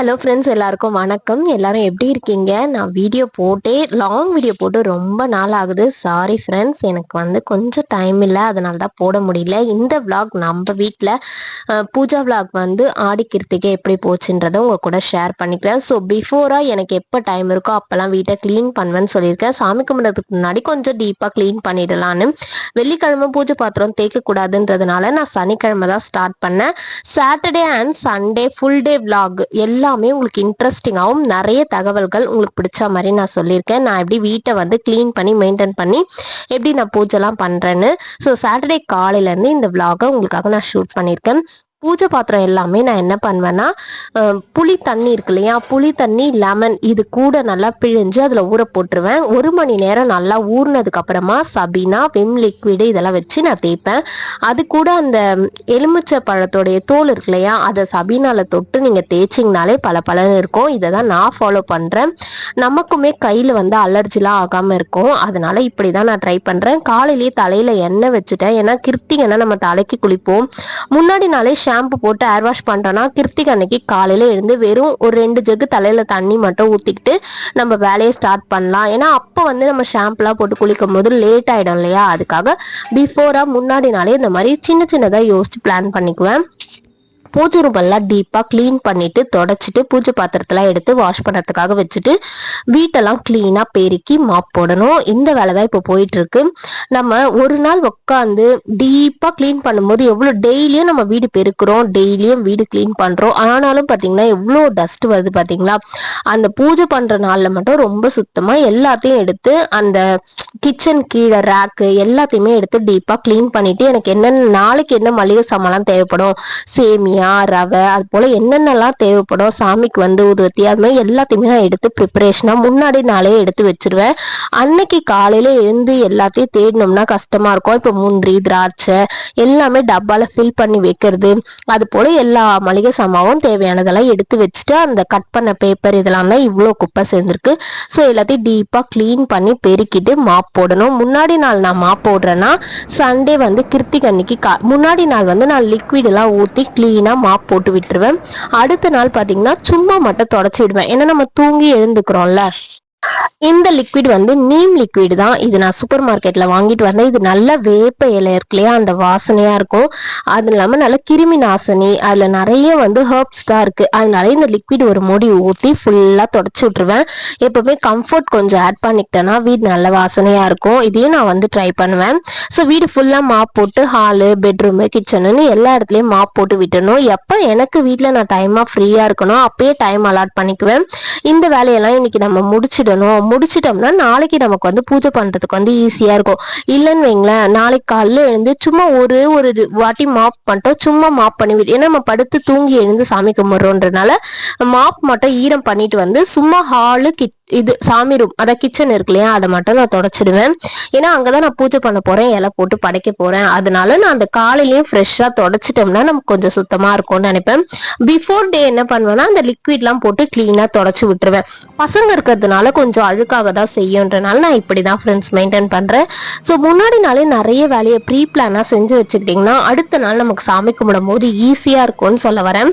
Hello friends எல்லாருக்கும் வணக்கம். எல்லாரும் எப்படி இருக்கீங்க? நான் வீடியோ போட்டே லாங் வீடியோ போட்டு ரொம்ப நாள் ஆகுது. சாரி ஃப்ரெண்ட்ஸ் எனக்கு வந்து கொஞ்சம் டைம் இல்லை. அதனால தான் போட முடியல. இந்த விளாக் நம்ம வீட்டில் பூஜா விளாக் வந்து ஆடி கிருத்திகை எப்படி போச்சுன்றதை உங்கள் கூட ஷேர் பண்ணிக்கிறேன். ஸோ பிஃபோராக எனக்கு எப்போ டைம் இருக்கோ அப்போல்லாம் வீட்டை க்ளீன் பண்ணுவேன்னு சொல்லியிருக்கேன். சாமி கும்பிட்றதுக்கு முன்னாடி கொஞ்சம் டீப்பாக க்ளீன் பண்ணிடலான்னு. வெள்ளிக்கிழமை பூஜை பாத்திரம் தேய்க்கக்கூடாதுன்றதுனால நான் சனிக்கிழமை தான் ஸ்டார்ட் பண்ணேன். Saturday and Sunday full day vlog எல்லாமே உங்களுக்கு இன்ட்ரெஸ்டிங்காகவும் நிறைய தகவல்கள் உங்களுக்கு பிடிச்ச மாதிரி நான் சொல்லியிருக்கேன். நான் எப்படி வீட்டை வந்து க்ளீன் பண்ணி மெயின்டைன் பண்ணி எப்படி நான் பூஜைலாம் பண்ணுறேன்னு ஸோ சாட்டர்டே காலையிலேருந்து இந்த விலாகை உங்களுக்காக நான் ஷூட் பண்ணியிருக்கேன். பூஜை பாத்திரம் எல்லாமே நான் என்ன பண்ணுவேன்னா புளி தண்ணி இருக்கு இல்லையா புளி தண்ணி லெமன் இது கூட நல்லா பிழிஞ்சு அதில் ஊற போட்டுருவேன். ஒரு மணி நேரம் நல்லா ஊறினதுக்கு அப்புறமா சபீனா விம் லிக்விடு இதெல்லாம் வச்சு நான் தேய்ப்பேன். அது கூட அந்த எலுமிச்சை பழத்தோடைய தோல் இருக்கு இல்லையா அதை சபீனால தொட்டு நீங்கள் தேய்ச்சிங்கனாலே பல பலன் இருக்கும். இதை தான் நான் ஃபாலோ பண்ணுறேன் நமக்குமே கையில் வந்து அலர்ஜிலாம் ஆகாமல் இருக்கும். அதனால இப்படி தான் நான் ட்ரை பண்ணுறேன் காலையிலேயே தலையில் எண்ணெய் வச்சுட்டேன். ஏன்னா கிருத்திகைனா நம்ம தலைக்கு குளிப்போம். முன்னாடி நாளே ஷாம்பு போட்டு ஏர் வாஷ் பண்ணுறோன்னா கிருத்திக் அன்னைக்கு காலையில் எழுந்து வெறும் ஒரு ரெண்டு ஜக்கு தலையில் தண்ணி மட்டும் ஊற்றிக்கிட்டு நம்ம வேலையை ஸ்டார்ட் பண்ணலாம். ஏன்னா அப்போ வந்து நம்ம ஷாம்புலாம் போட்டு குளிக்கும் போது லேட் ஆகிடும் இல்லையா? அதுக்காக பிஃபோராக முன்னாடி நாளே இந்த மாதிரி சின்ன சின்னதாக யோசிச்சு பிளான் பண்ணிக்குவேன். பூஜை ரூம் எல்லாம் டீப்பாக க்ளீன் பண்ணிட்டு தொடச்சிட்டு பூஜை பாத்திரத்தெல்லாம் எடுத்து வாஷ் பண்ணுறதுக்காக வச்சுட்டு வீட்டெல்லாம் க்ளீனாக பெருக்கி மாப் போடணும். இந்த வேலை தான் இப்போ போயிட்டுருக்கு. நம்ம ஒரு நாள் உட்காந்து டீப்பாக க்ளீன் பண்ணும்போது எவ்வளோ டெய்லியும் நம்ம வீடு பெருக்கிறோம். டெய்லியும் வீடு க்ளீன் பண்ணுறோம் ஆனாலும் பார்த்தீங்கன்னா எவ்வளோ டஸ்ட் வருது பார்த்தீங்களா அந்த பூஜை பண்ணுற நாளில் மட்டும் ரொம்ப சுத்தமாக எல்லாத்தையும் எடுத்து அந்த கிச்சன் கீழே ரேக்கு எல்லாத்தையுமே எடுத்து டீப்பாக க்ளீன் பண்ணிவிட்டு எனக்கு என்னென்ன நாளைக்கு என்ன மளிகை சாமான்லாம் தேவைப்படும்? சேமியா ரவை அது போல் என்னென்னலாம் தேவைப்படும்? சாமிக்கு வந்து உருவத்தி அது மாதிரி எல்லாத்தையுமே நான் எடுத்து ப்ரிப்பரேஷனாக முன்னாடி நாளே எடுத்து வச்சிருவேன். அன்னைக்கு காலையில் எழுந்து எல்லாத்தையும் தேடினோம்னா கஷ்டமாக இருக்கும். இப்போ முந்திரி திராட்சை எல்லாமே டப்பால ஃபில் பண்ணி வைக்கிறது. அது போல் எல்லா மளிகை சாமாவும் தேவையானதெல்லாம் எடுத்து வச்சுட்டு அந்த கட் பண்ண பேப்பர் இதெல்லாம் தான் இவ்வளோ குப்பை சேர்ந்துருக்கு. ஸோ எல்லாத்தையும் டீப்பாக க்ளீன் பண்ணி பெருக்கிட்டு மாப் போடணும். முன்னாடி நாள் நான் மாப் போடுறேன்னா சண்டே வந்து கிருத்திக் அன்னைக்கு கா முன்னாடி நாள் வந்து நான் லிக்விட் எல்லாம் ஊற்றி க்ளீனாக மாப் போட்டு விட்டுருவேன். அடுத்த நாள் பார்த்தீங்கன்னா சும்மா மட்டும் தொடச்சி விடுவேன். ஏன்னா நம்ம தூங்கி எழுந்துக்கிறோம்ல. இந்த லிக்விட் வந்து நீம் லிக்விட் தான். இது நான் சூப்பர் மார்க்கெட்ல வாங்கிட்டு வந்தேன். இது நல்ல வேப்ப இலை இருக்கு இல்லையா? அந்த வாசனையா இருக்கும். அது இல்லாம நல்ல கிருமி நாசினி. அதுல நிறைய வந்து ஹெர்ப்ஸ் தான் இருக்கு. அதனால இந்த லிக்விட் ஒரு மூடி ஊத்தி ஃபுல்லா தொடச்சி விட்டுருவேன். எப்பவுமே கம்ஃபர்ட் கொஞ்சம் ஆட் பண்ணிக்கிட்டேன்னா வீடு நல்ல வாசனையா இருக்கும். இதையும் நான் வந்து ட்ரை பண்ணுவேன். ஸோ வீடு ஃபுல்லா மாப் போட்டு ஹாலு பெட்ரூமு கிச்சனுன்னு எல்லா இடத்துலயும் மாப் போட்டு விட்டணும் எப்போ எனக்கு வீட்டில் நான் டைமாக ஃப்ரீயாக இருக்கணும் அப்பயே டைம் அலாட் பண்ணிக்குவேன். இந்த வேலையெல்லாம் இன்னைக்கு நம்ம முடிச்சிடணும் முடிச்சிட்டோம்னா நாளைக்கு நமக்கு வந்து பூஜை பண்ணுறதுக்கு வந்து ஈஸியாக இருக்கும். இல்லைன்னு வைங்களேன் நாளைக்கு காலையில் எழுந்து சும்மா ஒரு ஒரு இது வாட்டி மாப் பண்ணிட்டோம் சும்மா மாப் பண்ணி விட்டு ஏன்னா நம்ம படுத்து தூங்கி எழுந்து சாமி கும்பிட்றோன்றனால மாப் மட்டும் ஈரம் பண்ணிட்டு வந்து சும்மா ஹாலு கிட் இது சாமி ரூம் அதான் கிச்சன் இருக்கு இல்லையா அதை மட்டும் நான் தொடச்சிடுவேன். ஏன்னா அங்கதான் நான் பூஜை பண்ண போறேன் இலை போட்டு படைக்க போறேன். அதனால நான் அந்த காலையிலயும் ஃப்ரெஷ்ஷா தொடச்சிட்டோம்னா நமக்கு கொஞ்சம் சுத்தமா இருக்கும்னு நினைப்பேன். பிஃபோர் டே என்ன பண்ணுவேன்னா அந்த லிக்விட்லாம் போட்டு கிளீனா தொடச்சி விட்டுருவேன். பசங்க இருக்கிறதுனால கொஞ்சம் அழுக்காக தான் செய்யுன்றனால நான் இப்படிதான் ஃப்ரெண்ட்ஸ் மெயின்டைன் பண்றேன். ஸோ முன்னாடி நாளே நிறைய வேலையை ப்ரீ பிளானா செஞ்சு வச்சுக்கிட்டிங்கன்னா அடுத்த நாள் நமக்கு சாமி கும்பிடும் போது ஈஸியா இருக்கும்னு சொல்ல வரேன்.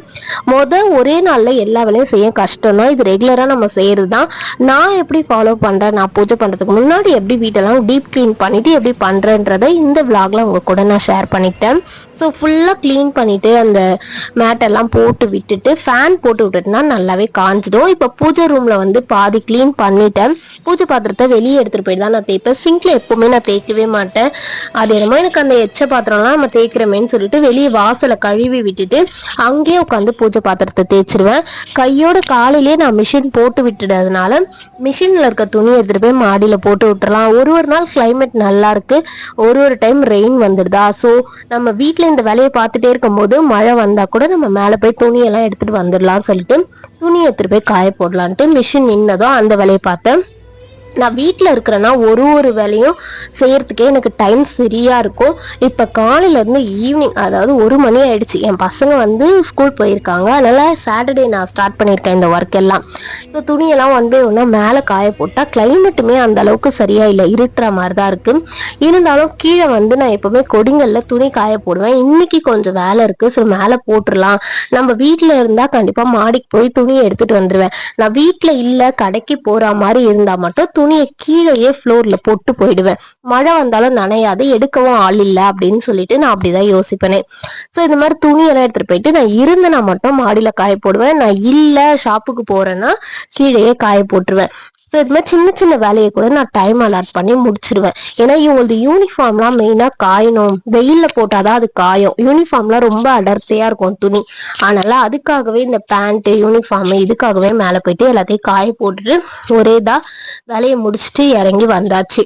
முத ஒரே நாள்ல எல்லா வேலையும் செய்ய கஷ்டம் தான் இது ரெகுலரா நம்ம செய்யறது தான் நான் எப்படி ஃபாலோ பண்ணுறேன் நான் பூஜை பண்ணுறதுக்கு முன்னாடி எப்படி வீட்டெல்லாம் டீப் க்ளீன் பண்ணிவிட்டு எப்படி பண்ணுறேன்றதை இந்த vlogல உங்கள் கூட நான் ஷேர் பண்ணிக்கிட்டேன். ஸோ ஃபுல்லாக க்ளீன் பண்ணிவிட்டு அந்த மேட்டெல்லாம் போட்டு விட்டுட்டு ஃபேன் போட்டு விட்டுட்டுனா நல்லாவே காஞ்சிடும். இப்போ பூஜை ரூமில் வந்து பாதி க்ளீன் பண்ணிட்டேன். பூஜை பாத்திரத்தை வெளியே எடுத்துகிட்டு போயிட்டு தான் நான் தேய்ப்பேன். சிங்கில் எப்போவுமே நான் தேய்க்கவே மாட்டேன். அது என்னமோ எனக்கு அந்த எச்ச பாத்திரம்லாம் நம்ம தேய்க்கிறமேன்னு சொல்லிட்டு வெளியே வாசலை கழுவி விட்டுட்டு அங்கேயே உட்காந்து பூஜை பாத்திரத்தை தேய்ச்சிருவேன். கையோட காலையிலேயே நான் மிஷின் போட்டு விட்டுடுறதுனால மிஷினில் இருக்க துணி எடுத்துகிட்டு போய் மாடியில் போட்டு விட்டுறலாம். ஒரு ஒரு நாள் கிளைமேட் நல்லா இருக்கு. ஒரு ஒரு டைம் ரெயின் வந்துடுதா? ஸோ நம்ம வீட்டில் இந்த வேலையை பார்த்துட்டே இருக்கும்போது மழை வந்தால் கூட நம்ம மேலே போய் துணியெல்லாம் எடுத்துகிட்டு வந்துடலாம்னு சொல்லிட்டு துணி எடுத்துகிட்டு போய் காய போடலான்ட்டு மிஷின் நின்னதும் அந்த வேலையை பார்த்தேன். நான் வீட்டில் இருக்கிறேன்னா ஒரு ஒரு வேலையும் செய்கிறதுக்கே எனக்கு டைம் சரியாக இருக்கும். இப்போ காலையிலேருந்து ஈவினிங் அதாவது ஒரு மணி ஆயிடுச்சு. என் பசங்க வந்து ஸ்கூல் போயிருக்காங்க. அதனால் சாட்டர்டே நான் ஸ்டார்ட் பண்ணியிருக்கேன் இந்த ஒர்க் எல்லாம். ஸோ துணியெல்லாம் ஒன் பை ஒன்னாக மேலே காய போட்டால் கிளைமேட்டுமே அந்த அளவுக்கு சரியாக இல்லை. இருட்டுற மாதிரி தான் இருக்குது இருந்தாலும் கீழே வந்து நான் எப்போவுமே கொடிங்களில் துணி காய போடுவேன். இன்னைக்கு கொஞ்சம் வேலை இருக்குது ஸோ மேலே போட்டுடலாம். நம்ம வீட்டில் இருந்தால் கண்டிப்பாக மாடிக்கு போய் துணியை எடுத்துகிட்டு வந்துடுவேன் நான் வீட்டில் இல்லை கடைக்கு போகிற மாதிரி இருந்தால் மட்டும் துணி துணியை கீழேயே ஃப்ளோர்ல போட்டு போயிடுவேன். மழை வந்தாலும் நனையாது எடுக்கவும் ஆள் இல்லை அப்படின்னு சொல்லிட்டு நான் அப்படிதான் யோசிப்பேனே. ஸோ இந்த மாதிரி துணியெல்லாம் எடுத்துட்டு போயிட்டு நான் இருந்தேன்னா மட்டும் மாடியில காய போடுவேன். நான் இல்லை ஷாப்புக்கு போறேன்னா கீழேயே காய போட்டுருவேன். ஸோ இது மாதிரி சின்ன சின்ன வேலையை கூட நான் டைம் அலாட் பண்ணி முடிச்சிருவேன். ஏன்னா இவங்களது யூனிஃபார்ம்லாம் மெயினாக காயணும். வெயிலில் போட்டாதான் அது காயும். யூனிஃபார்ம்லாம் ரொம்ப அடர்த்தியாக இருக்கும் துணி. அதனால அதுக்காகவே இந்த பேண்ட்டு யூனிஃபார்மு இதுக்காகவே மேலே போயிட்டு எல்லாத்தையும் காய போட்டுட்டு ஒரே இதாக வேலையை முடிச்சுட்டு இறங்கி வந்தாச்சு.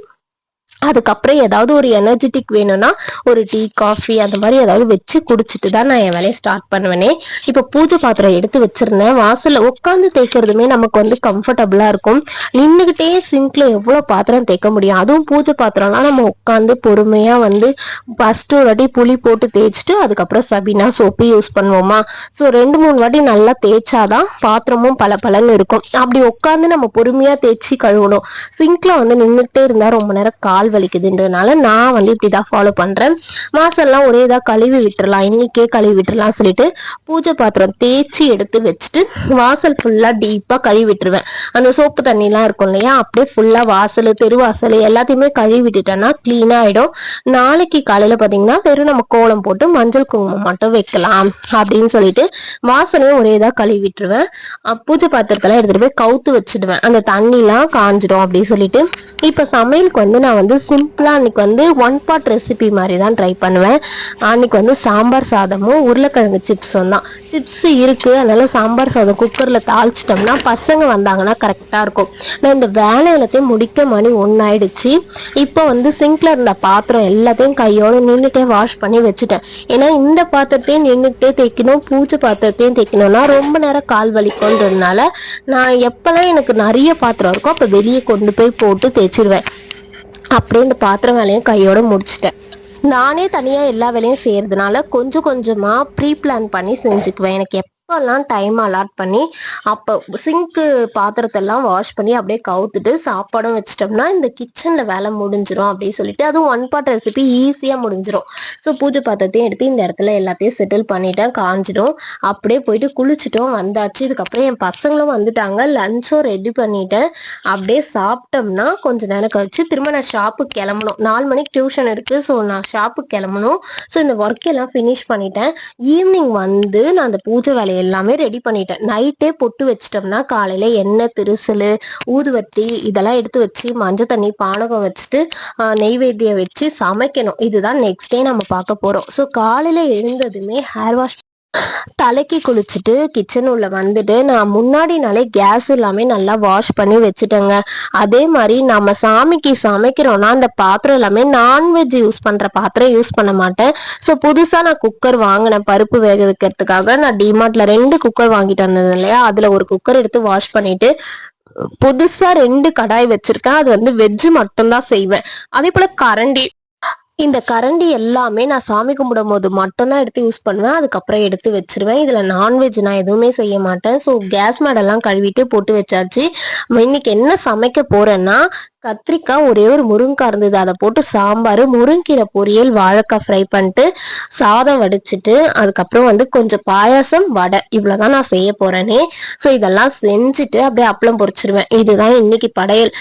அதுக்கப்புறம் ஏதாவது ஒரு எனர்ஜெட்டிக் வேணும்னா ஒரு டீ காஃபி அந்த மாதிரி ஏதாவது வச்சு குடிச்சிட்டு தான் நான் என் வேலையை ஸ்டார்ட் பண்ணுவேனே. இப்போ பூஜை பாத்திரம் எடுத்து வச்சிருந்தேன். வாசல்ல உட்காந்து தேய்க்கிறதுமே நமக்கு வந்து கம்ஃபர்டபுளா இருக்கும். நின்றுகிட்டே சிங்க்ல எவ்வளவு பாத்திரம் தேய்க்க முடியும்? அதுவும் பூஜை பாத்திரம்லாம் நம்ம உட்காந்து பொறுமையா வந்து ஃபர்ஸ்ட் ஒரு வாட்டி புளி போட்டு தேய்ச்சிட்டு அதுக்கப்புறம் சபினா சோப்பு யூஸ் பண்ணுவோமா? ஸோ ரெண்டு மூணு வாட்டி நல்லா தேய்ச்சாதான் பாத்திரமும் பல பலன்னு இருக்கும். அப்படி உட்காந்து நம்ம பொறுமையா தேய்ச்சி கழுவணும். சிங்க்ல வந்து நின்றுட்டே இருந்தா ரொம்ப நேரம் கால் வலிக்குதுன்றதுனால நான் வந்து இப்படிதான் ஃபாலோ பண்றேன். மாசம்லாம் ஒரே இதாக கழுவி விட்டுறலாம். இன்னைக்கே கழுவி விட்டுறலாம் சொல்லிட்டு பூஜை பாத்திரம் தேய்ச்சி எடுத்து வச்சுட்டு வாசல் ஃபுல்லா டீப்பா கழுவி விட்டுருவேன். அந்த சோப்பு தண்ணிலாம் இருக்கும் இல்லையா? அப்படியே ஃபுல்லா வாசல் தெருவாசல் எல்லாத்தையுமே கழுவி விட்டுட்டேன்னா கிளீனா ஆயிடும். நாளைக்கு காலையில பாத்தீங்கன்னா வெறும் நம்ம கோலம் போட்டு மஞ்சள் குங்குமம் மட்டும் வைக்கலாம் அப்படின்னு சொல்லிட்டு வாசலையும் ஒரே இதா கழுவி விட்டுருவேன். பூஜை பாத்திரத்தெல்லாம் எடுத்துட்டு போய் கவுத்து வச்சிடுவேன். அந்த தண்ணிலாம் காஞ்சிடும் அப்படின்னு சொல்லிட்டு இப்போ சமையலுக்கு வந்து நான் வந்து சிம்பிளாக அன்றைக்கி வந்து ஒன் பாட் ரெசிபி மாதிரி தான் ட்ரை பண்ணுவேன். அன்னைக்கு வந்து சாம்பார் சாதமும் உருளைக்கிழங்கு சிப்ஸும் தான். சிப்ஸ் இருக்குது அதனால் சாம்பார் சாதம் குக்கரில் தாளிச்சிட்டோம்னா பசங்க வந்தாங்கன்னா கரெக்டாக இருக்கும். நான் இந்த வேலை எல்லாத்தையும் முடிக்க மணி ஒன்னாயிடுச்சு. இப்போ வந்து சிங்கில் இருந்த பாத்திரம் எல்லாத்தையும் கையோடு நின்றுட்டே வாஷ் பண்ணி வச்சுட்டேன். ஏன்னா இந்த பாத்திரத்தையும் நின்றுட்டே தேய்க்கணும் பூஜை பாத்திரத்தையும் தேய்க்கணும்னா ரொம்ப நேரம் கால் வலிக்கும்ன்றதுனால நான் எப்போல்லாம் எனக்கு நிறைய பாத்திரம் இருக்கோ அப்போ வெளியே கொண்டு போய் போட்டு வச்சிருவேன். அப்படியே இந்த பாத்திரம் வேலையும் கையோட முடிச்சிட்டேன். நானே தனியாக எல்லா வேலையும் செய்யறதுனால கொஞ்சம் கொஞ்சமாக ப்ரீ பிளான் பண்ணி செஞ்சுக்குவேன் எனக்கு எப்போல்லாம் டைம் அலாட் பண்ணி அப்போ சிங்க்கு பாத்திரத்தெல்லாம் வாஷ் பண்ணி அப்படியே கவுத்துட்டு சாப்பாடும் வச்சிட்டோம்னா இந்த கிச்சனில் வேலை முடிஞ்சிடும் அப்படின்னு சொல்லிட்டு அதுவும் ஒன் பாட் ரெசிபி ஈஸியாக முடிஞ்சிடும் ஸோ பூஜை பாத்திரத்தையும் எடுத்து இந்த இடத்துல எல்லாத்தையும் செட்டில் பண்ணிட்டேன் காஞ்சிடும். அப்படியே போயிட்டு குளிச்சுட்டோம் வந்தாச்சு. இதுக்கப்புறம் என் பசங்களும் வந்துட்டாங்க. லஞ்சும் ரெடி பண்ணிட்டேன். அப்படியே சாப்பிட்டோம்னா கொஞ்ச நேரம் கழிச்சு திரும்ப நான் ஷாப்புக்கு கிளம்பணும். நாலு மணிக்கு டியூஷன் இருக்கு ஸோ நான் ஷாப்புக்கு கிளம்பணும். ஸோ இந்த ஒர்க் எல்லாம் ஃபினிஷ் பண்ணிட்டேன். ஈவினிங் வந்து நான் அந்த பூஜை வேலையை எல்லாமே ரெடி பண்ணிட்டேன். நைட்டே பொட்டு வச்சிட்டோம்னா காலையில எண்ணெய் திருசல் ஊதுவத்தி இதெல்லாம் எடுத்து வச்சு மஞ்சள் தண்ணி பானகம் வச்சுட்டு நெய்வேத்தியம் வச்சு சமைக்கணும். இதுதான் நெக்ஸ்ட் டே நம்ம பார்க்க போறோம். ஸோ காலையில எழுந்ததுமே ஹேர் வாஷ் தலைக்கு குளிச்சுட்டு கிச்சன் உள்ள வந்துட்டு நான் முன்னாடி நாளே கேஸ் எல்லாமே நல்லா வாஷ் பண்ணி வச்சுட்டேங்க. அதே மாதிரி நம்ம சாமிக்கு சமைக்கிறோம்னா அந்த பாத்திரம் எல்லாமே நான்வெஜ் யூஸ் பண்ற பாத்திரம் யூஸ் பண்ண மாட்டேன். ஸோ புதுசா நான் குக்கர் வாங்கினேன். பருப்பு வேக வைக்கிறதுக்காக நான் டிமார்ட்ல ரெண்டு குக்கர் வாங்கிட்டு வந்தது இல்லையா? அதுல ஒரு குக்கர் எடுத்து வாஷ் பண்ணிட்டு புதுசா ரெண்டு கடாய் வச்சிருக்கேன். அது வந்து வெஜ்ஜு மட்டும்தான் செய்வேன். அதே போல கரண்டி இந்த கரண்டி எல்லாமே நான் சாமி கும்பிடும் போது மட்டும்தான் எடுத்து யூஸ் பண்ணுவேன். அதுக்கப்புறம் எடுத்து வச்சிருவேன். இதுல நான்வெஜ் நான் எதுவுமே செய்ய மாட்டேன். ஸோ கேஸ் மேடெல்லாம் கழுவிட்டு போட்டு வச்சாச்சு. இன்னைக்கு என்ன சமைக்க போறேன்னா கத்திரிக்காய் ஒரே ஒரு முருங்கக்காய் இருந்தது. அதை போட்டு சாம்பார் முருங்கீரை பொரியல் வாழைக்காய் ஃப்ரை பண்ணிட்டு சாதம் வடிச்சிட்டு அதுக்கப்புறம் வந்து கொஞ்சம் பாயாசம் வடை. இவ்வளோதான் நான் செய்ய போறேனே. ஸோ இதெல்லாம் செஞ்சுட்டு அப்படியே அப்பளம் பொறிச்சிருவேன் இதுதான் இன்னைக்கு படையல்.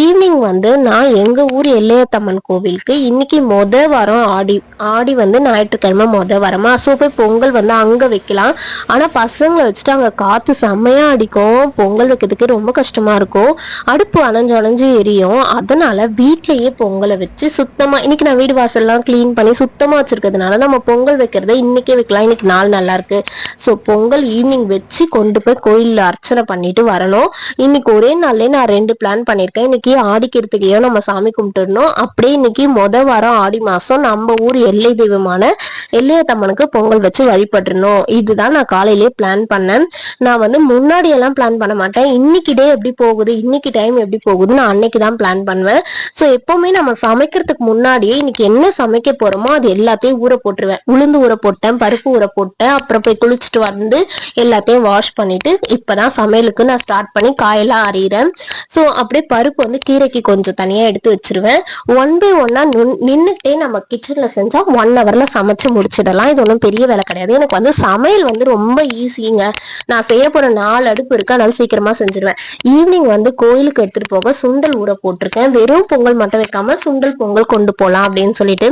ஈவினிங் வந்து நான் எங்கள் ஊர் எல்லையத்தம்மன் கோவிலுக்கு இன்னைக்கு மொத வாரம் ஆடி ஆடி வந்து ஞாயிற்றுக்கிழமை மொத வாரமா. ஸோ போய் பொங்கல் வந்து அங்கே வைக்கலாம். ஆனால் பசங்களை வச்சுட்டு அங்கே காற்று செம்மையா அடிக்கும். பொங்கல் வைக்கிறதுக்கு ரொம்ப கஷ்டமாக இருக்கும். அடுப்பு அணைஞ்சு அணைஞ்சு எரியும். முடியும். அதனால வீட்லயே பொங்கலை வச்சு சுத்தமா இன்னைக்கு நான் வீடு வாசல்லாம் கிளீன் பண்ணி சுத்தமா வச்சிருக்கிறதுனால நம்ம பொங்கல் வைக்கிறத இன்னைக்கே வைக்கலாம். இன்னைக்கு நாள் நல்லா இருக்கு. ஸோ பொங்கல் ஈவினிங் வச்சு கொண்டு போய் கோயிலில் அர்ச்சனை பண்ணிட்டு வரணும். இன்னைக்கு ஒரே நாள்லயே நான் ரெண்டு பிளான் பண்ணியிருக்கேன் இன்னைக்கு ஆடிக்கிறதுக்கையோ நம்ம சாமி கும்பிட்டுடணும். அப்படியே இன்னைக்கு மொத வாரம் ஆடி மாசம் நம்ம ஊர் எல்லை தெய்வமான எல்லையத்தம்மனுக்கு பொங்கல் வச்சு வழிபட்டுருணும் இதுதான் நான் காலையிலேயே பிளான் பண்ணேன். நான் வந்து முன்னாடி எல்லாம் பிளான் பண்ண மாட்டேன். இன்னைக்கு டே எப்படி போகுது? இன்னைக்கு டைம் எப்படி போகுதுன்னு அன்னைக்கு தான் தான் பிளான் பண்ணுவேன். ஸோ எப்பவுமே நம்ம சமைக்கிறதுக்கு முன்னாடியே இன்னைக்கு என்ன சமைக்க போறோமோ அது எல்லாத்தையும் ஊற போட்டுருவேன். உளுந்து ஊற போட்டேன் பருப்பு ஊற போட்டேன் அப்புறம் போய் குளிச்சுட்டு வந்து எல்லாத்தையும் வாஷ் பண்ணிட்டு இப்பதான் சமையலுக்கு நான் ஸ்டார்ட் பண்ணி காயெல்லாம் அறிகிறேன் ஸோ அப்படியே பருப்பு வந்து கீரைக்கு கொஞ்சம் தனியா எடுத்து வச்சிருவேன். ஒன் பை ஒன்னா நின்றுட்டே நம்ம கிச்சன்ல செஞ்சா ஒன் ஹவர்ல சமைச்சு முடிச்சிடலாம். இது ஒன்றும் பெரிய வேலை கிடையாது. எனக்கு வந்து சமையல் வந்து ரொம்ப ஈஸிங்க நான் செய்ய போற நாலு அடுப்பு இருக்கு. அதனால சீக்கிரமா செஞ்சிருவேன். ஈவினிங் வந்து கோயிலுக்கு எடுத்துட்டு போக சுண்டல் ஊற போட்டிருக்கேன். வெறும் பொங்கல் மட்டும் வைக்காம சுண்டல் பொங்கல் கொண்டு போகலாம் அப்படின்னு சொல்லிட்டு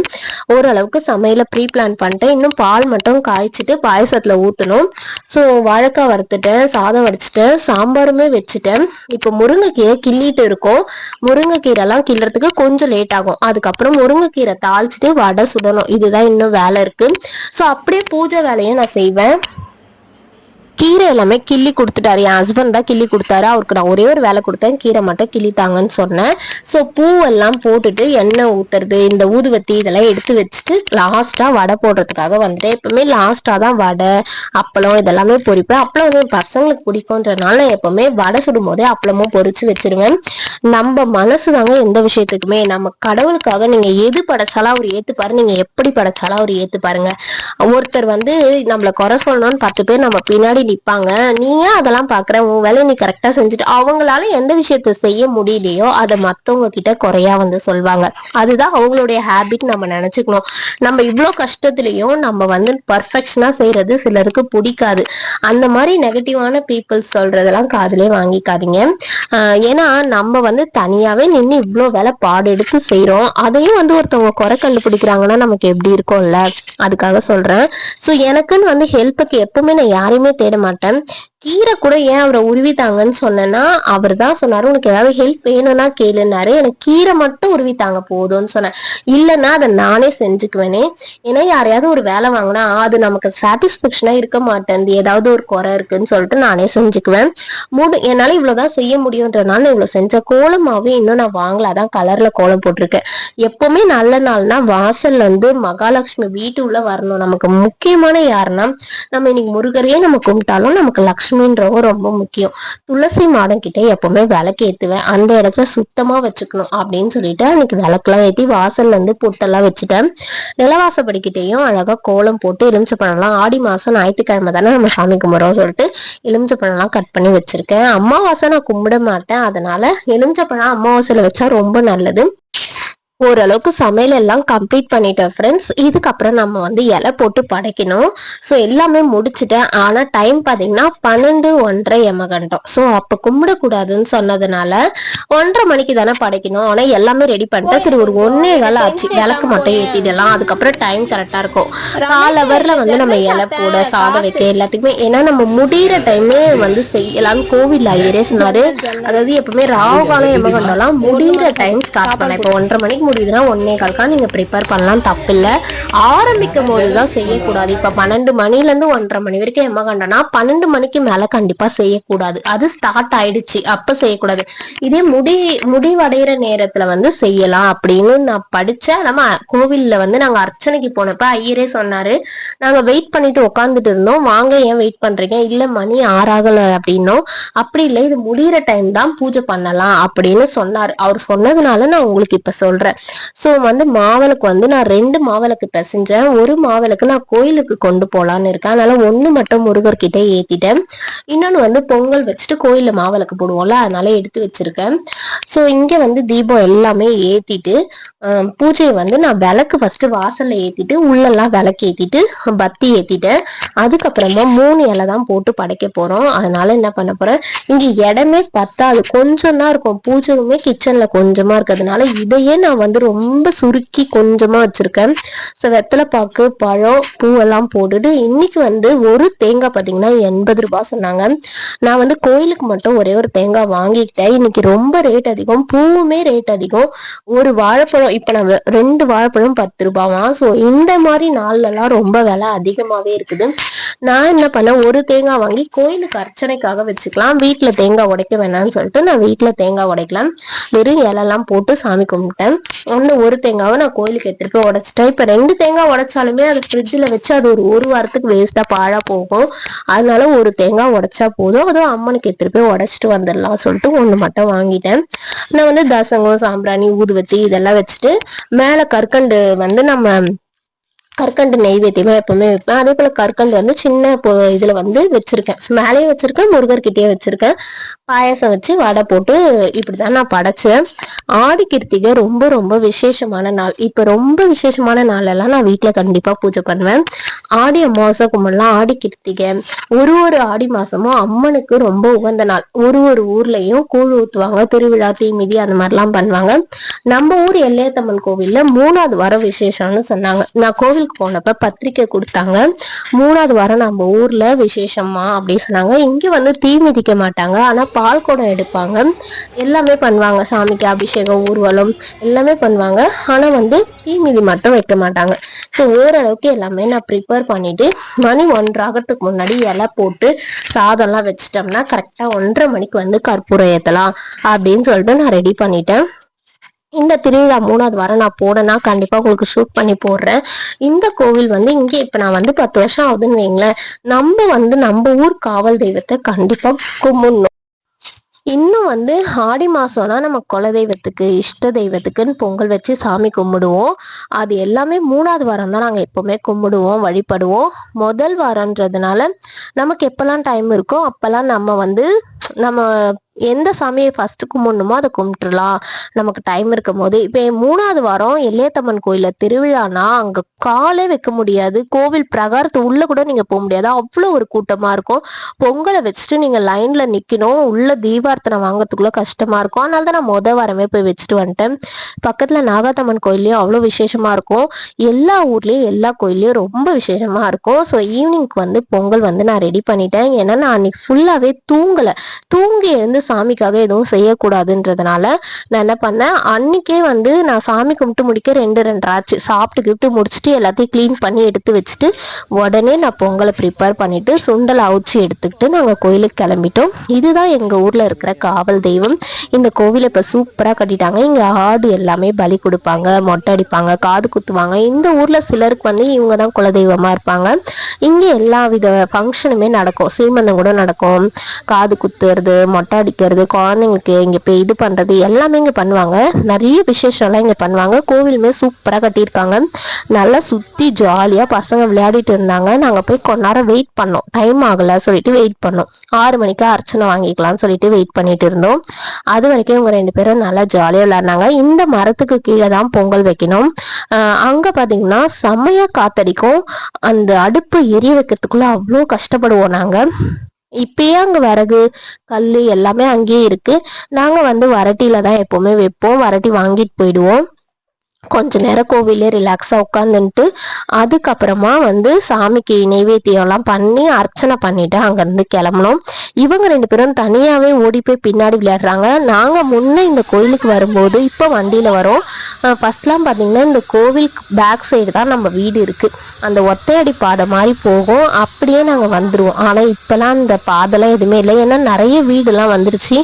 ஓரளவுக்கு சமையல ப்ரீ பிளான் பண்ணிட்டேன். இன்னும் பால் மட்டும் காய்ச்சிட்டு பாயசத்துல ஊத்தணும். ஸோ வாழைக்காய் வறுத்துட்டேன் சாதம் வடிச்சிட்டேன் சாம்பாருமே வச்சுட்டேன். இப்போ முருங்கைக்கீரை கிள்ளிட்டு இருக்கோம். முருங்கைக்கீரைலாம் கிள்ளுறதுக்கு கொஞ்சம் லேட் ஆகும். அதுக்கப்புறம் முருங்கைக்கீரை தாளிச்சிட்டு வடை சுடணும். இதுதான் இன்னும் வேலை இருக்கு. ஸோ அப்படியே பூஜை வேலையை நான் செய்வேன். கீரை எல்லாமே கிள்ளி கொடுத்துட்டாரு. என் ஹஸ்பண்ட் தான் கிள்ளி கொடுத்தாரு. அவருக்கு நான் ஒரே ஒரு வேலை கொடுத்தேன். கீரை மட்டும் கிள்ளித்தாங்கன்னு சொன்னேன். ஸோ பூவெல்லாம் போட்டுட்டு எண்ணெய் ஊத்துறது இந்த ஊதுவத்தி இதெல்லாம் எடுத்து வச்சுட்டு லாஸ்டா வடை போடுறதுக்காக வந்துட்டேன். எப்பவுமே லாஸ்டா தான் வடை அப்பளம் இதெல்லாமே பொரிப்பேன். அப்பளம் வந்து பசங்களுக்கு பிடிக்கும்ன்றதுனால நான் எப்பவுமே வடை சுடும் போதே அப்பளமும் பொரிச்சு வச்சிருவேன். நம்ம மனசு தாங்க எந்த விஷயத்துக்குமே நம்ம கடவுளுக்காக நீங்க எது படைச்சாலும் அவர் ஏற்றுப்பாரு நீங்க எப்படி படைச்சாலும் அவர் ஏத்துப்பாருங்க. ஒருத்தர் வந்து நம்மள குறை சொல்லணும்னு பத்து பேர் நம்ம பின்னாடி நிப்பாங்க. நீ ஏன் அதெல்லாம் பாக்குற உன் வேலையை நீ கரெக்டா செஞ்சுட்டு அவங்களால எந்த விஷயத்த செய்ய முடியலையோ அதை மத்தவங்க கிட்ட குறையா வந்து சொல்வாங்க. அதுதான் அவங்களுடைய ஹேபிட் நம்ம நினைச்சுக்கணும். நம்ம இவ்வளோ கஷ்டத்துலயும் நம்ம வந்து பர்ஃபெக்ஷனா செய்யறது சிலருக்கு பிடிக்காது. அந்த மாதிரி நெகட்டிவான பீப்புள்ஸ் சொல்றதெல்லாம் காதலே வாங்கிக்காதீங்க. ஏன்னா நம்ம வந்து தனியாவே நின்று இவ்வளோ வேலை பாடு எடுத்து செய்யறோம் அதையும் வந்து ஒருத்தவங்க குறை கண்டுபிடிக்கிறாங்கன்னா நமக்கு எப்படி இருக்கும்ல? அதுக்காக சொல்றேன். ஸோ எனக்குன்னு வந்து ஹெல்ப்புக்கு எப்பவுமே நான் யாரையுமே தேட மாட்டேன் கீரை கூட ஏன் அவரை உருவித்தாங்கன்னு சொன்னேன்னா அவர் தான் சொன்னாரு உனக்கு ஏதாவது ஹெல்ப் வேணும்னா கேளுனாரு எனக்கு கீரை மட்டும் உருவித்தாங்க போதும்னு சொன்னேன். இல்லைன்னா அதை நானே செஞ்சுக்குவேனே. ஏன்னா யாரையாவது ஒரு வேலை வாங்கினா அது நமக்கு சாட்டிஸ்பேக்ஷனா இருக்க மாட்டேன் ஏதாவது ஒரு குறை இருக்குன்னு சொல்லிட்டு நானே செஞ்சுக்குவேன். மூணு என்னால இவ்வளவுதான் செய்ய முடியுன்றனால இவ்வளவு செஞ்ச கோலமாவே இன்னும் நான் வாங்கல. அதான் கலர்ல கோலம் போட்டிருக்கேன். எப்பவுமே நல்ல நாள்னா வாசல்ல இருந்து மகாலட்சுமி வீட்டு உள்ள வரணும். நமக்கு முக்கியமான யாருன்னா நம்ம இன்னைக்கு முருகரையே நம்ம கும்பிட்டாலும் நமக்கு லக்ஷ்மி லக்ஷ்மின்றவங்க ரொம்ப முக்கியம். துளசி மாடம் கிட்ட எப்பவுமே விளக்கு ஏத்துவேன். அந்த இடத்த சுத்தமா வச்சுக்கணும் அப்படின்னு சொல்லிட்டு அன்னைக்கு விளக்குலாம் ஏத்தி வாசல்ல இருந்து பொட்டெல்லாம் வச்சுட்டேன். நிலவாசப்படிக்கிட்டையும் அழகா கோலம் போட்டு எலுமிச்சை பழம்லாம் ஆடி மாசம் ஞாயிற்றுக்கிழமை தானே நம்ம சாமி கும்பிட்றோம் சொல்லிட்டு எலுமிச்சை பழம்லாம் கட் பண்ணி வச்சிருக்கேன். அமாவாசை நான் கும்பிட மாட்டேன். அதனால எலுமிச்சை பழம் அமாவாசையில வச்சா ரொம்ப நல்லது. ஓரளவுக்கு சமையல் எல்லாம் கம்ப்ளீட் பண்ணிட்டேன் ஃப்ரெண்ட்ஸ் இதுக்கப்புறம் நம்ம வந்து இலை போட்டு படைக்கணும். ஸோ எல்லாமே முடிச்சுட்டேன். ஆனால் டைம் பார்த்தீங்கன்னா பன்னெண்டு ஒன்றரை எமகண்டம். ஸோ அப்போ கும்பிடக்கூடாதுன்னு சொன்னதுனால ஒன்றரை மணிக்கு தானே படைக்கணும். ஆனால் எல்லாமே ரெடி பண்ணிட்டேன். சரி ஒரு ஒன்னே வேலை ஆச்சு. விளக்கு மட்டும் ஏற்றிடலாம் அதுக்கப்புறம் டைம் கரெக்டாக இருக்கும். கால் ஹவரில் வந்து நம்ம இலை போட சாதம் வைக்க எல்லாத்துக்குமே. ஏன்னா நம்ம முடிகிற டைமே வந்து செய்யலாம்னு கோவில் ஐயரே சொன்னார். அதாவது எப்பவுமே ராகு காலம் எமகண்டம்லாம் முடிகிற டைம் ஸ்டார்ட் பண்ணேன். இப்போ ஒன்றரை மணிக்கு முடியுதுன்னா ஒன்னே கால்க்கா நீங்கள் ப்ரிப்பேர் பண்ணலாம். தப்பு இல்லை ஆரம்பிக்கும் போது தான் செய்யக்கூடாது. இப்போ பன்னெண்டு மணிலேருந்து ஒன்றரை மணி வரைக்கும் எம்மகண்டனா பன்னெண்டு மணிக்கு மேலே கண்டிப்பாக செய்யக்கூடாது. அது ஸ்டார்ட் ஆயிடுச்சு. அப்போ செய்யக்கூடாது. இதே முடி முடிவடைகிற நேரத்தில் வந்து செய்யலாம் அப்படின்னு நான் படித்தேன் நம்ம கோவிலில் வந்து நாங்கள் அர்ச்சனைக்கு போனப்ப ஐயரே சொன்னார் நாங்கள் வெயிட் பண்ணிட்டு உட்காந்துட்டு இருந்தோம். வாங்க ஏன் வெயிட் பண்ணுறீங்க இல்லை மணி ஆறாகலை அப்படின்னோம். அப்படி இல்லை. இது முடிகிற டைம் தான் பூஜை பண்ணலாம் அப்படின்னு சொன்னார். அவர் சொன்னதுனால நான் உங்களுக்கு இப்போ சொல்கிறேன் ஸோ வந்து மாவிளக்கு வந்து நான் ரெண்டு மாவிளக்கு பிசைஞ்சேன். ஒரு மாவிளக்கு நான் கோயிலுக்கு கொண்டு போகலான்னு இருக்கேன். அதனால ஒன்று மட்டும் முருகர்கிட்ட ஏற்றிட்டேன் இன்னொன்று வந்து பொங்கல் வச்சுட்டு கோயிலில் மாவிளக்கு போடுவோம்ல அதனால எடுத்து வச்சிருக்கேன். ஸோ இங்கே வந்து தீபம் எல்லாமே ஏற்றிட்டு பூஜையை வந்து நான் விளக்கு ஃபர்ஸ்ட் வாசல்ல ஏற்றிட்டு உள்ளெல்லாம் விளக்கு ஏற்றிட்டு பத்தி ஏற்றிட்டேன் அதுக்கப்புறமா மூணு இலை தான் போட்டு படைக்க போகிறோம் அதனால என்ன பண்ண போகிறேன் இங்கே இடமே பத்தாது. கொஞ்சம் தான் இருக்கும். பூஜையுமே கிச்சனில் கொஞ்சமாக இருக்கிறதுனால இதையே நான் வந்து ரொம்ப சுருக்கி கொஞ்சமாக வச்சுருக்கேன். ஸோ வெத்தலைப்பாக்கு பழம் பூவெல்லாம் போட்டுட்டு இன்னைக்கு வந்து ஒரு தேங்காய் பார்த்தீங்கன்னா எண்பது ரூபாய் சொன்னாங்க. நான் வந்து கோயிலுக்கு மட்டும் ஒரே ஒரு தேங்காய் வாங்கிக்கிட்டேன். இன்னைக்கு ரொம்ப ரேட் அதிகம். பூவுமே ரேட் அதிகம். ஒரு வாழைப்பழம் இப்போ நான் ரெண்டு வாழைப்பழம் பத்து ரூபாவா? ஸோ இந்த மாதிரி நாள்லலாம் ரொம்ப விலை அதிகமாகவே இருக்குது. நான் என்ன பண்ணேன் ஒரு தேங்காய் வாங்கி கோயிலுக்கு அர்ச்சனைக்காக வச்சுக்கலாம். வீட்டில் தேங்காய் உடைக்க வேணாம்னு சொல்லிட்டு நான் வீட்டில் தேங்காய் உடைக்கலாம். வெறும் இலெல்லாம் போட்டு சாமி கும்பிட்டேன். ஒன்று ஒரு தேங்காவை நான் கோயிலுக்கு எடுத்துட்டு போய் உடைச்சிட்டேன். இப்போ ரெண்டு தேங்காய் உடைச்சாலுமே அது ஃப்ரிட்ஜில் வச்சு அது ஒரு ஒரு வாரத்துக்கு வேஸ்ட்டாக பாழாக போகும். அதனால ஒரு தேங்காய் உடைச்சா போதும். அதுவும் அம்மனுக்கு எடுத்துட்டு போய் உடைச்சிட்டு வந்துடலாம் சொல்லிட்டு ஒன்று மட்டும் வாங்கிட்டேன். நான் வந்து தசங்கம் சாம்பிராணி ஊதுவத்தி இதெல்லாம் வச்சுட்டு மேலே கற்கண்டு வந்து நம்ம கற்கண்டு நெய்வேத்தியமா எப்பவுமே வைப்பேன். அதே போல கற்கண்டு வந்து சின்ன இதுல வந்து வச்சிருக்கேன். மேலேயும் வச்சிருக்கேன் முருகர்கிட்டயே வச்சிருக்கேன். பாயசம் வச்சு வடை போட்டு இப்படிதான் நான் படைச்சேன். ஆடி கிருத்திகை ரொம்ப ரொம்ப விசேஷமான நாள். இப்ப ரொம்ப விசேஷமான நாள் எல்லாம் நான் வீட்டுல கண்டிப்பா பூஜை பண்ணுவேன். ஆடி அமாவாசை கும்பிடலாம். ஆடி கிருத்திகை. ஒரு ஒரு ஆடி மாசமும் அம்மனுக்கு ரொம்ப உகந்த நாள். ஒரு ஒரு ஊர்லயும் கூழ் ஊத்துவாங்க. திருவிழா தீமிதி அந்த மாதிரிலாம் பண்ணுவாங்க. நம்ம ஊர் எல்லையத்தம்மன் கோவில்ல மூணாவது வர விசேஷம்னு சொன்னாங்க. நான் கோயிலுக்கு போனப்ப பத்திரிக்கை கொடுத்தாங்க. மூணாவது வாரம் நம்ம ஊர்ல விசேஷமா அப்படின்னு சொன்னாங்க. இங்க வந்து தீ மிதிக்க மாட்டாங்க. ஆனா பால் குடம் எடுப்பாங்க. எல்லாமே பண்ணுவாங்க. சாமிக்கு அபிஷேகம் ஊர்வலம் எல்லாமே பண்ணுவாங்க. ஆனா வந்து தீ மிதி மட்டும் வைக்க மாட்டாங்க. ஸோ ஓரளவுக்கு எல்லாமே நான் ப்ரிப்பேர் பண்ணிட்டு மணி ஒன்றாகிறதுக்கு முன்னாடி இலை போட்டு சாதம்லாம் வச்சிட்டோம்னா கரெக்டாக ஒன்றரை மணிக்கு வந்து கற்பூரம் ஏற்றலாம் அப்படின்னு சொல்லிட்டு நான் ரெடி பண்ணிட்டேன். இந்த திருவிழா மூணாவது வாரம் நான் போடனா கண்டிப்பா உங்களுக்கு ஷூட் பண்ணி போடுறேன். இந்த கோவில் வந்து இங்க இப்ப நான் வந்து பத்து வருஷம் ஆகுதுன்னு வைங்களேன். நம்ம வந்து நம்ம ஊர் காவல் தெய்வத்தை கண்டிப்பா கும்பிடணும். இன்னும் வந்து ஆடி மாசம்னா நம்ம குலதெய்வத்துக்கு இஷ்ட தெய்வத்துக்குன்னு பொங்கல் வச்சு சாமி கும்பிடுவோம். அது எல்லாமே மூணாவது வாரம் தான் நாங்கள் எப்போவுமே கும்பிடுவோம் வழிபடுவோம். முதல் வாரன்றதுனால நமக்கு எப்போல்லாம் டைம் இருக்கோ அப்போல்லாம் நம்ம வந்து நம்ம எந்த சாமியை ஃபர்ஸ்ட் கும்பிடணுமோ அதை கும்பிட்டுலாம் நமக்கு டைம் இருக்கும் போது இப்போ மூணாவது வாரம் எல்லையத்தம்மன் கோயில திருவிழானா அங்க காலே வைக்க முடியாது. கோவில் பிரகாரத்து உள்ள கூட நீங்க போக முடியாது. அவ்வளோ ஒரு கூட்டமா இருக்கும். பொங்கலை வச்சுட்டு நீங்க லைன்ல நிக்கணும். உள்ள தீபார்த்தனை வாங்குறதுக்குள்ள கஷ்டமா இருக்கும். அதனால தான் நான் முத வாரமே போய் வச்சுட்டு வந்துட்டேன். பக்கத்துல நாகாத்தம்மன் கோயிலையும் அவ்வளோ விசேஷமா இருக்கும். எல்லா ஊர்லயும் எல்லா கோயிலையும் ரொம்ப விசேஷமா இருக்கும். ஸோ ஈவினிங்க்கு வந்து பொங்கல் வந்து நான் ரெடி பண்ணிட்டேன். ஏன்னா நான் அன்னைக்கு ஃபுல்லாவே தூங்கலை. தூங்கி எழுந்து சாமிக்காக எதுவும் செய்யக்கூடாதுன்றதுனால நான் என்ன பண்ணேன் அன்னைக்கே வந்து நான் சாமி கும்பிட்டு முடிக்க ரெண்டு ரெண்டு ஆச்சு சாப்பிட்டு கிப்ட்டு முடிச்சுட்டு எல்லாத்தையும் க்ளீன் பண்ணி எடுத்து வச்சுட்டு உடனே நான் பொங்கலை ப்ரிப்பேர் பண்ணிவிட்டு சுண்டல் அவிச்சு எடுத்துக்கிட்டு நாங்கள் கோயிலுக்கு கிளம்பிட்டோம். இதுதான் எங்கள் ஊரில் இருக்கிற காவல் தெய்வம். இந்த கோவிலை இப்போ சூப்பராக கட்டிட்டாங்க. இங்கே ஆடு எல்லாமே பலி கொடுப்பாங்க மொட்டை அடிப்பாங்க காது குத்துவாங்க. இந்த ஊரில் சிலருக்கு வந்து இவங்க தான் குலதெய்வமாக இருப்பாங்க. இங்கே எல்லா வித ஃபங்க்ஷனுமே நடக்கும். சீமந்தம் கூட நடக்கும். காது குத்துறது மொட்டை அடி வைக்கிறது குழந்தைங்களுக்கு இங்கே போய் இது பண்ணுறது எல்லாமே இங்கே பண்ணுவாங்க. நிறைய விசேஷம்லாம் இங்கே பண்ணுவாங்க. கோவிலுமே சூப்பராக கட்டியிருக்காங்க. நல்லா சுற்றி ஜாலியாக பசங்க விளையாடிட்டு இருந்தாங்க. நாங்கள் போய் கொஞ்ச நேரம் வெயிட் பண்ணோம். டைம் ஆகலை சொல்லிட்டு வெயிட் பண்ணோம். ஆறு மணிக்கு அர்ச்சனை வாங்கிக்கலாம்னு சொல்லிட்டு வெயிட் பண்ணிட்டு இருந்தோம். அது வரைக்கும் இவங்க ரெண்டு பேரும் நல்லா ஜாலியாக விளையாடினாங்க. இந்த மரத்துக்கு கீழே தான் பொங்கல் வைக்கணும். அங்கே பார்த்தீங்கன்னா செம்மையாக காத்தடிக்கும். அந்த அடுப்பு எரிய வைக்கிறதுக்குள்ள அவ்வளோ கஷ்டப்படுவோம் நாங்கள் இப்பயே அங்கே விறகு கல் எல்லாமே அங்கேயே இருக்குது நாங்கள் வந்து வரட்டியில் தான் எப்போவுமே வைப்போம். வரட்டி வாங்கிட்டு போயிடுவோம். கொஞ்ச நேரம் கோவிலே ரிலாக்ஸாக உட்காந்துன்ட்டு அதுக்கப்புறமா வந்து சாமிக்கு நெய்வேத்தியம்லாம் பண்ணி அர்ச்சனை பண்ணிட்டு அங்கேருந்து கிளம்பணும் இவங்க ரெண்டு பேரும் தனியாகவே ஓடி போய் பின்னாடி விளையாடுறாங்க. நாங்கள் முன்னே இந்த கோயிலுக்கு வரும்போது இப்போ வண்டியில் வரோம். ஃபர்ஸ்ட்லாம் பார்த்தீங்கன்னா இந்த கோவில் பேக் சைடு தான் நம்ம வீடு இருக்குது அந்த ஒத்தையடி பாதை மாதிரி போகும். அப்படியே நாங்கள் வந்துடுவோம் ஆனால் இப்போலாம் இந்த பாதைலாம் எதுவுமே இல்லை. ஏன்னா நிறைய வீடுலாம் வந்துருச்சு.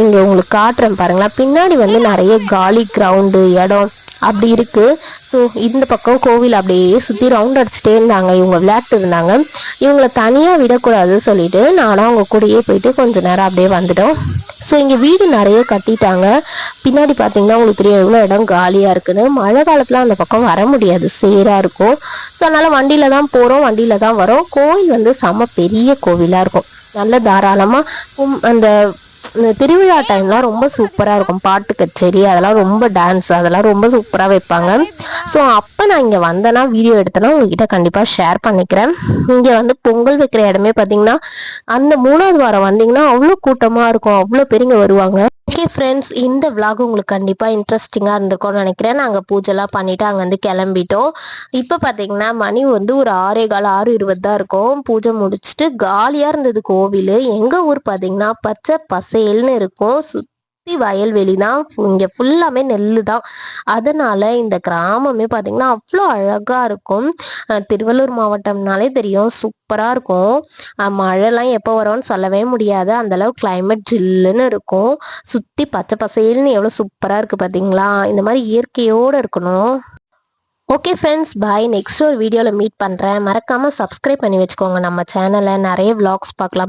இங்கே உங்களுக்கு காட்டுறேன் பாருங்களேன். பின்னாடி வந்து நிறைய காலி கிரவுண்டு இடம் அப்படி இருக்குது ஸோ இந்த பக்கம் கோவில் அப்படியே சுற்றி ரவுண்ட் அடிச்சுட்டே இருந்தாங்க. இவங்க விளையாட்டு இருந்தாங்க. இவங்களை தனியாக விடக்கூடாதுன்னு சொல்லிட்டு நானும் அவங்க கூடயே போயிட்டு கொஞ்சம் நேரம் அப்படியே வந்துட்டோம். ஸோ இங்கே வீடு நிறைய கட்டிட்டாங்க. பின்னாடி பார்த்தீங்கன்னா உங்களுக்கு தெரியும் எவ்வளோ இடம் காலியாக இருக்குன்னு. மழை காலத்தில் அந்த பக்கம் வர முடியாது. சேராக இருக்கும். ஸோ அதனால் வண்டியில் தான் போகிறோம் வண்டியில் தான் வரோம். கோவில் வந்து செம்ம பெரிய கோவிலாக இருக்கும். நல்ல தாராளமாக அந்த இந்த திருவிழா டைம்லாம் ரொம்ப சூப்பராக இருக்கும். பாட்டு கச்சேரி அதெல்லாம் ரொம்ப டான்ஸ் அதெல்லாம் ரொம்ப சூப்பராக வைப்பாங்க. ஸோ அப்போ நான் இங்கே வந்தேன்னா வீடியோ எடுத்தேன்னா உங்ககிட்ட கண்டிப்பாக ஷேர் பண்ணிக்கிறேன். இங்கே வந்து பொங்கல் வைக்கிற இடமே பார்த்தீங்கன்னா அந்த மூணாவது வாரம் வந்தீங்கன்னா அவ்வளோ கூட்டமாக இருக்கும். அவ்வளோ பேருங்க வருவாங்க. ஓகே ஃப்ரெண்ட்ஸ் இந்த விலாக் உங்களுக்கு கண்டிப்பாக இன்ட்ரெஸ்டிங்காக இருந்திருக்கும்னு நினைக்கிறேன். நாங்கள் பூஜைலாம் பண்ணிவிட்டு அங்கேருந்து கிளம்பிட்டோம். இப்போ பார்த்தீங்கன்னா மணி வந்து ஒரு ஆறே கால் ஆறு இருபது தான் இருக்கும். பூஜை முடிச்சுட்டு காலியாக இருந்தது கோவில். எங்கள் ஊர் பார்த்தீங்கன்னா பச்சை பசேல்னு இருக்கும். சுத் சுற்றி வயல்வெளி தான் இங்கே ஃபுல்லாமே நெல் தான் அதனால இந்த கிராமமே பார்த்திங்கன்னா அவ்வளோ அழகாக இருக்கும். திருவள்ளூர் மாவட்டம்னாலே தெரியும். சூப்பராக இருக்கும். மழைலாம் எப்போ வரும்னு சொல்லவே முடியாது. அந்தளவு கிளைமேட் ஜில்லுன்னு இருக்கும். சுற்றி பச்சை பசேல்னு எவ்வளோ சூப்பராக இருக்குது பார்த்தீங்களா இந்த மாதிரி இயற்கையோடு இருக்கணும். ஓகே ஃப்ரெண்ட்ஸ் பாய் நெக்ஸ்ட் ஒரு வீடியோவில் மீட் பண்ணுறேன் மறக்காமல் சப்ஸ்கிரைப் பண்ணி வச்சுக்கோங்க. நம்ம சேனலை நிறைய வ்ளாக்ஸ் பார்க்கலாம்.